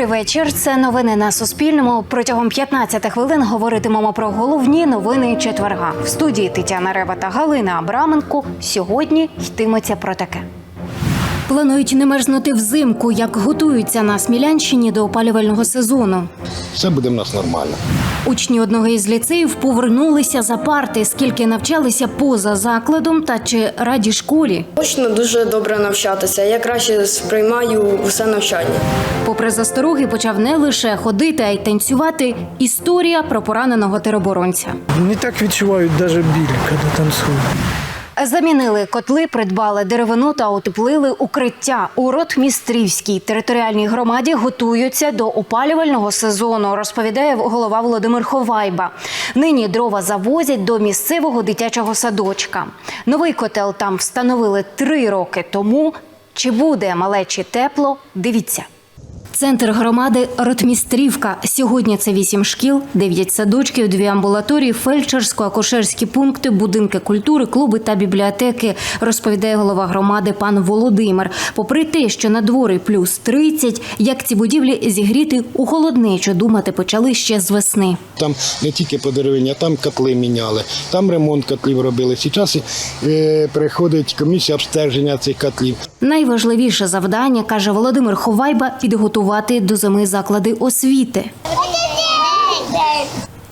Добрий вечір. Це новини на Суспільному. Протягом 15 хвилин говоритимемо про головні новини четверга. В студії Тетяна Рева та Галина Абраменко. Сьогодні йтиметься про таке. Планують не мерзнути взимку, як готуються на Смілянщині до опалювального сезону. Все буде в нас нормально. Учні одного із ліцеїв повернулися за парти, скільки навчалися поза закладом та чи раді школі. Очно дуже добре навчатися. Я краще сприймаю все навчання. Попри застороги, почав не лише ходити, а й танцювати. Історія про пораненого тероборонця. Не так відчувають навіть біль, коли танцюють. Замінили котли, придбали деревину та утеплили укриття. У Ротмістрівській територіальній громаді готуються до опалювального сезону, розповідає голова Володимир Ховайба. Нині дрова завозять до місцевого дитячого садочка. Новий котел там встановили три роки тому. Чи буде малечі тепло? Дивіться. Центр громади Ротмістрівка. Сьогодні це вісім шкіл, дев'ять садочків, дві амбулаторії, фельдшерсько-акушерські пункти, будинки культури, клуби та бібліотеки, розповідає голова громади пан Володимир. Попри те, що на дворі плюс 30, як ці будівлі зігріти у холоднечу, думати почали ще з весни. Там не тільки по деревині, а там котли міняли, там ремонт котлів робили. Зараз е, приходить комісія обстеження цих котлів. Найважливіше завдання, каже Володимир Ховайба, підготувати до зими заклади освіти.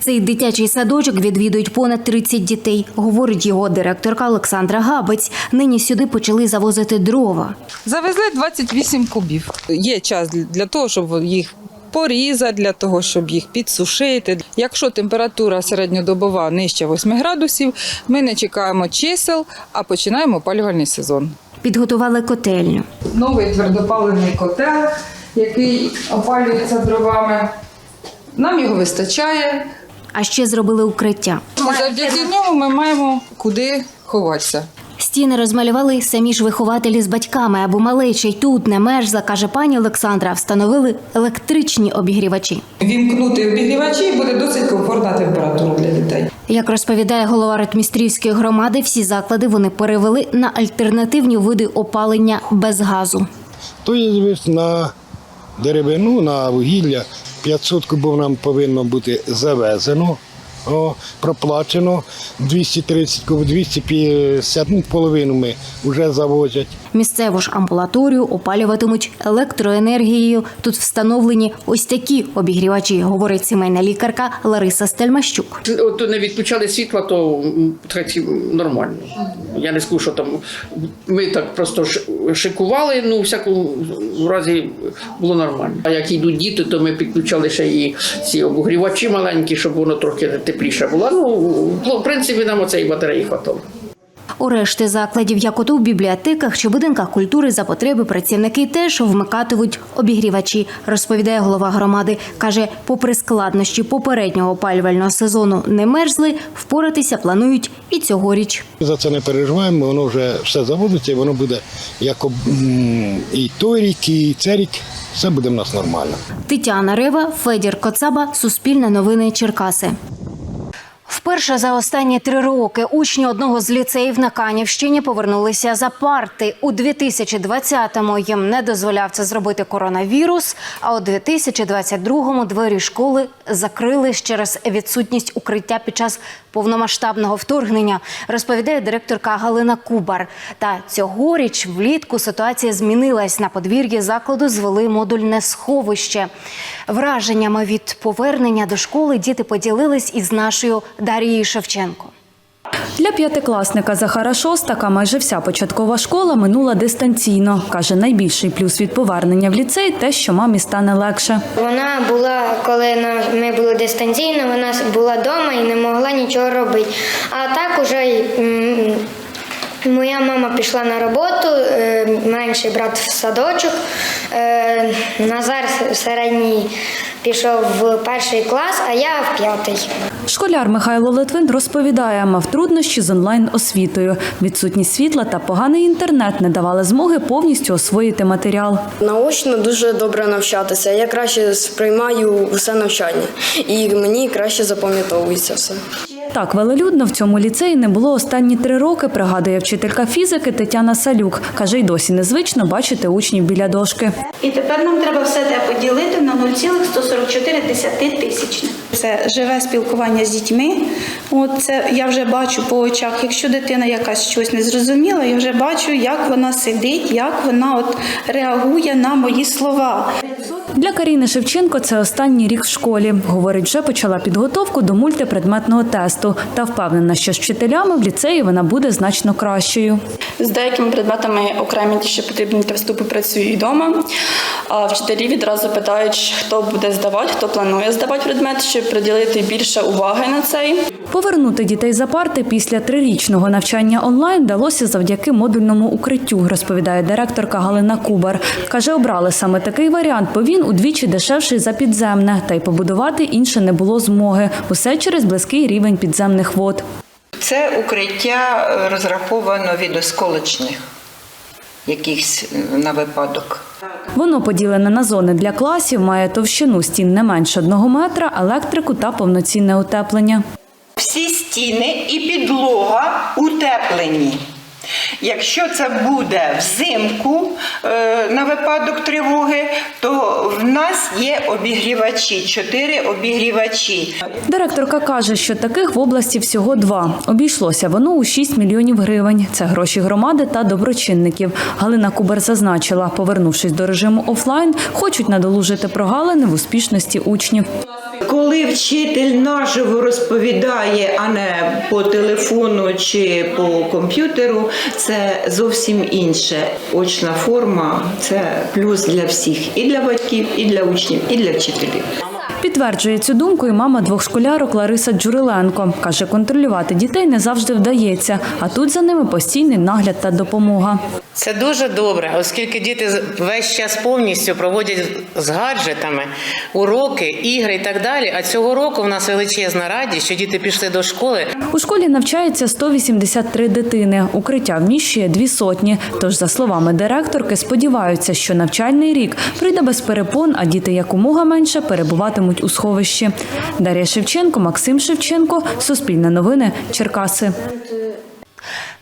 Цей дитячий садочок відвідують понад 30 дітей, говорить його директорка Олександра Габець. Нині сюди почали завозити дрова. Завезли 28 кубів. Є час для того, щоб їх порізати, для того, щоб їх підсушити. Якщо температура середньодобова нижче 8 градусів, ми не чекаємо чисел, а починаємо опалювальний сезон. Підготували котельню. Новий твердопаливний котел, який опалюється дровами. Нам його вистачає. А ще зробили укриття. Завдяки ньому ми маємо куди ховатися. Стіни розмалювали самі ж вихователі з батьками, аби малечий тут не мерзла, каже пані Олександра. Встановили електричні обігрівачі. Вімкнути обігрівачі буде досить комфортна температура для дітей. Як розповідає голова Ратмістрівської громади, всі заклади вони перевели на альтернативні види опалення без газу. То є на деревину, на вугілля 500 кубів нам повинно бути завезено. О, проплачено 230 кубів, 250, ну половину ми вже завозять. Місцеву ж амбулаторію опалюватимуть електроенергією. Тут встановлені ось такі обігрівачі, говорить сімейна лікарка Лариса Стельмащук. От не відключали світла, то нормально. Я не скажу, що там ми так просто шикували, ну, в всякому разі було нормально. А як йдуть діти, то ми підключали ще і ці обогрівачі маленькі, щоб воно трохи тепліше було. Ну, в принципі, нам оцеї батареї хватало. У решти закладів, як ото в бібліотеках чи будинках культури за потреби працівники теж вмикатимуть обігрівачі, розповідає голова громади. Каже, попри складнощі попереднього опалювального сезону не мерзли, впоратися планують і цьогоріч. За це не переживаємо, воно вже все заводиться і воно буде як і той рік, і цей рік. Все буде в нас нормально. Тетяна Рева, Федір Коцаба, Суспільне новини Черкаси. Вперше за останні три роки учні одного з ліцеїв на Канівщині повернулися за парти. У 2020-му їм не дозволяв це зробити коронавірус. А у 2022-му двері школи закрили через відсутність укриття під час повномасштабного вторгнення, розповідає директорка Галина Кубар. Та цьогоріч влітку ситуація змінилась. На подвір'ї закладу звели модульне сховище. Враженнями від повернення до школи діти поділились із нашою Дарією Шевченко. Для п'ятикласника Захара Шостака майже вся початкова школа минула дистанційно. Каже, найбільший плюс від повернення в ліцей те, що мамі стане легше. Вона була, коли ми були дистанційно, вона була вдома і не могла нічого робити. А так уже моя мама пішла на роботу, е, менший брат в садочок, е, Назар середній пішов в перший клас, а я в п'ятий. Школяр Михайло Литвин розповідає, мав труднощі з онлайн-освітою. Відсутність світла та поганий інтернет не давали змоги повністю освоїти матеріал. Наочно дуже добре навчатися. Я краще сприймаю все навчання. І мені краще запам'ятовується все. Так велелюдно в цьому ліцеї не було останні три роки, пригадує вчителька фізики Тетяна Салюк. Каже, й досі незвично бачити учнів біля дошки. І тепер нам треба все те поділити на 0,144 тисячних. Це живе спілкування з дітьми. От це я вже бачу по очах. Якщо дитина якась щось не зрозуміла, я вже бачу, як вона сидить, як вона от реагує на мої слова. Для Каріни Шевченко це останній рік в школі. Говорить, вже почала підготовку до мультипредметного тесту та впевнена, що з вчителями в ліцеї вона буде значно кращою. З деякими предметами окремі ті, що потрібні для вступу, працюю і вдома. А вчителі відразу питають, хто буде здавати, хто планує здавати предмет, щоб приділити більше уваги на цей. Повернути дітей за парти після трирічного навчання онлайн вдалося завдяки модульному укриттю, розповідає директорка Галина Кубар. Каже, обрали саме такий варіант, бо він удвічі дешевший за підземне, та й побудувати інше не було змоги. Усе через близький рівень підземних вод. Це укриття е, розраховано від осколочних якихось на випадок. Воно поділене на зони для класів, має товщину стін не менше одного метра, електрику та повноцінне утеплення. Всі стіни і підлога утеплені. Якщо це буде взимку е, на випадок тривоги, то в нас є обігрівачі, чотири обігрівачі. Директорка каже, що таких в області всього два. Обійшлося воно у 6 мільйонів гривень. Це гроші громади та доброчинників. Галина Кубер зазначила, повернувшись до режиму офлайн, хочуть надолужити прогалини в успішності учнів. Коли вчитель наживо розповідає, а не по телефону чи по комп'ютеру, це зовсім інше. Очна форма це плюс для всіх, і для батьків, і для учнів, і для вчителів. Підтверджує цю думку і мама двох школярок Лариса Джуриленко. Каже, контролювати дітей не завжди вдається, а тут за ними постійний нагляд та допомога. Це дуже добре, оскільки діти весь час повністю проводять з гаджетами уроки, ігри і так далі. А цього року в нас величезна радість, що діти пішли до школи. У школі навчається 183 дитини. Укриття вміщує дві сотні. Тож, за словами директорки, сподіваються, що навчальний рік прийде без перепон, а діти якомога менше перебуватимуть у сховищі. Дар'я Шевченко, Максим Шевченко, Суспільне новини, Черкаси.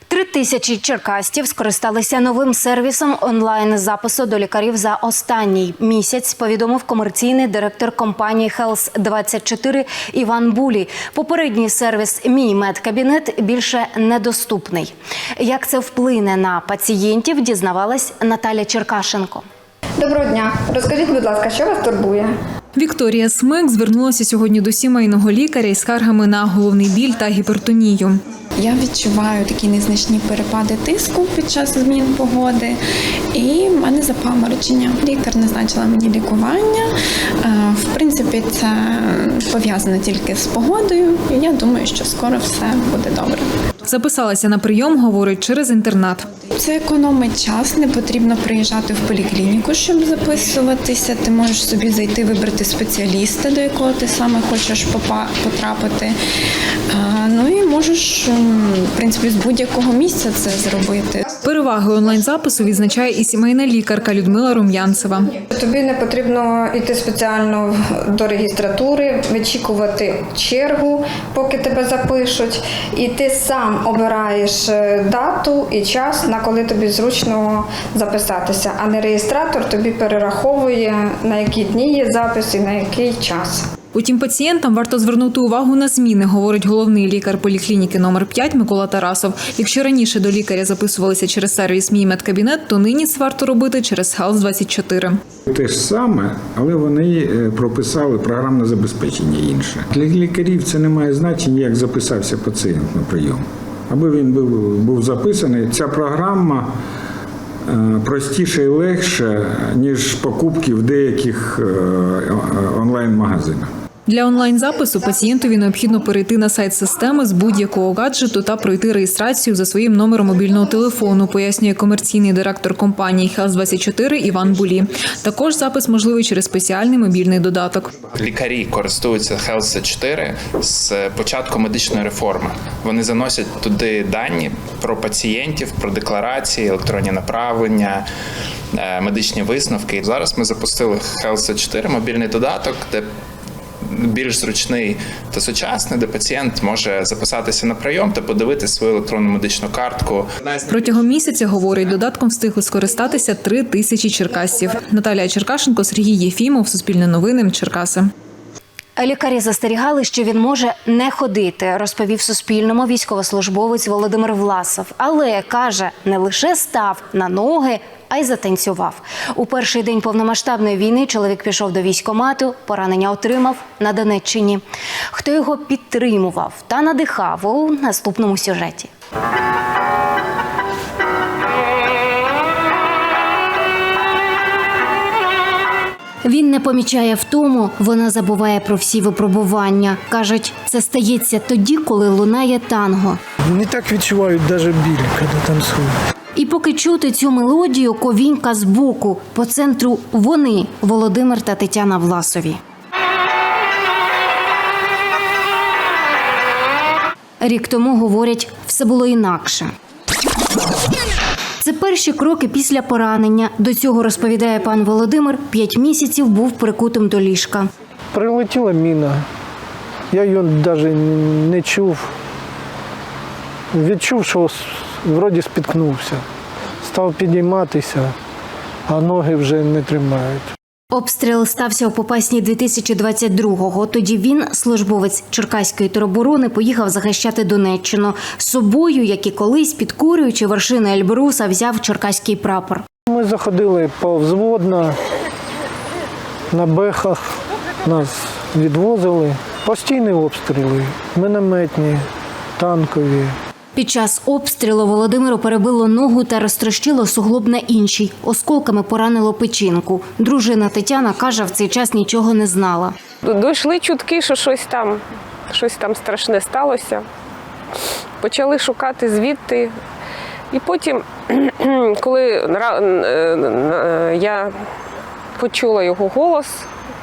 Три тисячі черкастів скористалися новим сервісом онлайн запису до лікарів за останній місяць. Повідомив комерційний директор компанії Health 24 Іван Булі. Попередній сервіс Мій медкабінет більше недоступний. Як це вплине на пацієнтів, дізнавалась Наталя Черкашенко. Доброго дня. Розкажіть, будь ласка, що вас турбує? Вікторія Смик звернулася сьогодні до сімейного лікаря із скаргами на головний біль та гіпертонію. Я відчуваю такі незначні перепади тиску під час змін погоди, і в мене запаморочення. Лікар назначила мені лікування. Е, В принципі, це пов'язано тільки з погодою. І я думаю, що скоро все буде добре. Записалася на прийом, говорить, через інтернат. Це економить час, не потрібно приїжджати в поліклініку, щоб записуватися. Ти можеш собі зайти, вибрати спеціаліста, до якого ти саме хочеш попа- потрапити. Ну і можеш, в принципі, з будь-якого місця це зробити. Переваги онлайн-запису відзначає і сімейна лікарка Людмила Рум'янцева. Тобі не потрібно йти спеціально до реєстратури, вичікувати чергу, поки тебе запишуть, і ти сам обираєш е, дату і час, на коли тобі зручно записатися, а не реєстратор тобі перераховує на які дні є запис і на який час. Утім, пацієнтам варто звернути увагу на зміни, говорить головний лікар поліклініки номер 5 Микола Тарасов. Якщо раніше до лікаря записувалися через сервіс Мій медкабінет, то нині це варто робити через Health 24 Те ж саме, але вони е, прописали програмне забезпечення інше. Для лікарів це не має значення, як записався пацієнт на прийом. Аби він був, був записаний, ця програма е, простіше і легше, ніж покупки в деяких е, онлайн-магазинах. Для онлайн-запису пацієнтові необхідно перейти на сайт системи з будь-якого гаджету та пройти реєстрацію за своїм номером мобільного телефону, пояснює комерційний директор компанії Health 24 Іван Булі. Також запис можливий через спеціальний мобільний додаток. Лікарі користуються Health 4 з початку медичної реформи. Вони заносять туди дані про пацієнтів, про декларації, електронні направлення, е, медичні висновки. Зараз ми запустили Health 4 мобільний додаток, де більш зручний та сучасний, де пацієнт може записатися на прийом та подивити свою електронну медичну картку. Протягом місяця, говорить, додатком встигли скористатися три тисячі черкасців. Наталія Черкашенко, Сергій Єфімов, Суспільне новини, Черкаси. Лікарі застерігали, що він може не ходити, розповів Суспільному військовослужбовець Володимир Власов. Але каже, не лише став на ноги, а й затанцював. У перший день повномасштабної війни чоловік пішов до військомату, поранення отримав на Донеччині. Хто його підтримував та надихав у наступному сюжеті. Він не помічає втому, вона забуває про всі випробування. Кажуть, це стається тоді, коли лунає танго. Не так відчувають навіть біль, коли танцюють. І поки чути цю мелодію, ковінька збоку по центру вони Володимир та Тетяна Власові. Рік тому говорять, все було інакше. Це перші кроки після поранення. До цього розповідає пан Володимир. П'ять місяців був прикутим до ліжка. Прилетіла міна. Я її навіть не чув. Відчув, що вроді спіткнувся. Став підійматися, а ноги вже не тримають. Обстріл стався у Попасні 2022-го. Тоді він, службовець Черкаської тероборони, поїхав захищати Донеччину. З собою, як і колись, підкорюючи вершини Ельбруса, взяв черкаський прапор. Ми заходили повзводно, на бехах нас відвозили. Постійні обстріли, мінометні, танкові. Під час обстрілу Володимиру перебило ногу та розтрощило суглоб на іншій. Осколками поранило печінку. Дружина Тетяна каже, в цей час нічого не знала. Дійшли чутки, що щось там, щось там страшне сталося. Почали шукати звідти. І потім, коли е, е, я почула його голос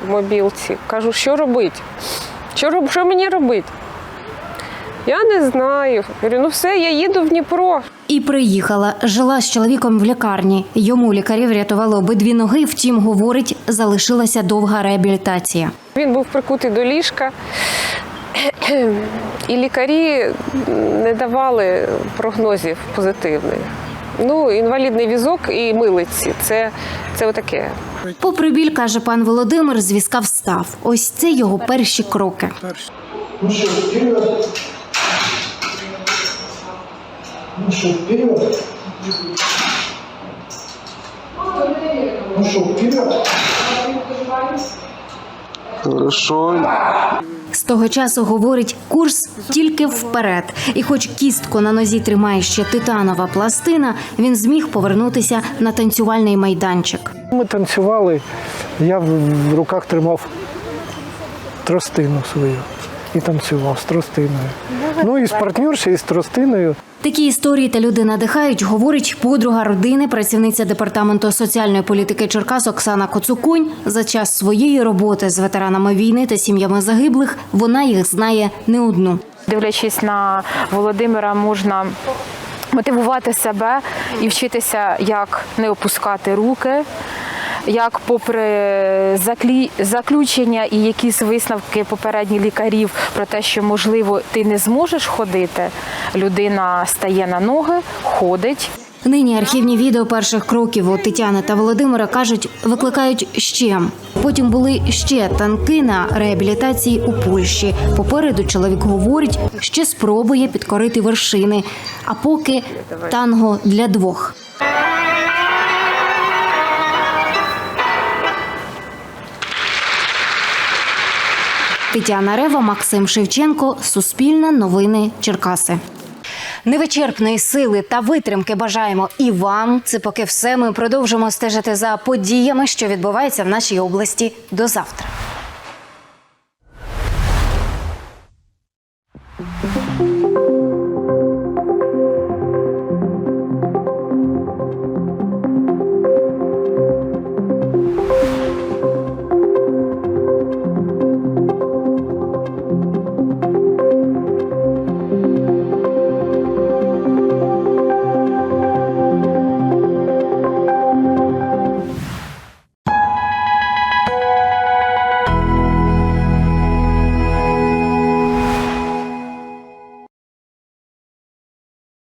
в мобілці, кажу, що робити? Що, що мені робити? Я не знаю. Говорю, ну все, я їду в Дніпро. І приїхала. Жила з чоловіком в лікарні. Йому лікарі врятували обидві ноги. Втім, говорить, залишилася довга реабілітація. Він був прикутий до ліжка, і лікарі не давали прогнозів позитивних. Ну, інвалідний візок і милиці це, це отаке. Попри біль, каже пан Володимир, з візка встав. Ось це його перші кроки. Ну що? Ну що, вперед? Ну що, вперед? Хорошо. З того часу говорить курс тільки вперед. І, хоч кістку на нозі тримає ще титанова пластина, він зміг повернутися на танцювальний майданчик. Ми танцювали, я в в руках тримав тростину свою і танцював з тростиною. Ну і з партнершею, і з тростиною. Такі історії та люди надихають, говорить подруга родини, працівниця департаменту соціальної політики Черкас Оксана Коцуконь. За час своєї роботи з ветеранами війни та сім'ями загиблих вона їх знає не одну. Дивлячись на Володимира, можна мотивувати себе і вчитися, як не опускати руки. Як, попри заключення і якісь висновки попередніх лікарів про те, що можливо ти не зможеш ходити, людина стає на ноги, ходить. Нині архівні відео перших кроків у Тетяни та Володимира кажуть, викликають ще. Потім були ще танки на реабілітації у Польщі. Попереду чоловік говорить, ще спробує підкорити вершини. А поки танго для двох. Тетяна Рева, Максим Шевченко, Суспільне новини Черкаси. Невичерпної сили та витримки бажаємо і вам. Це поки все. Ми продовжимо стежити за подіями, що відбуваються в нашій області. До завтра.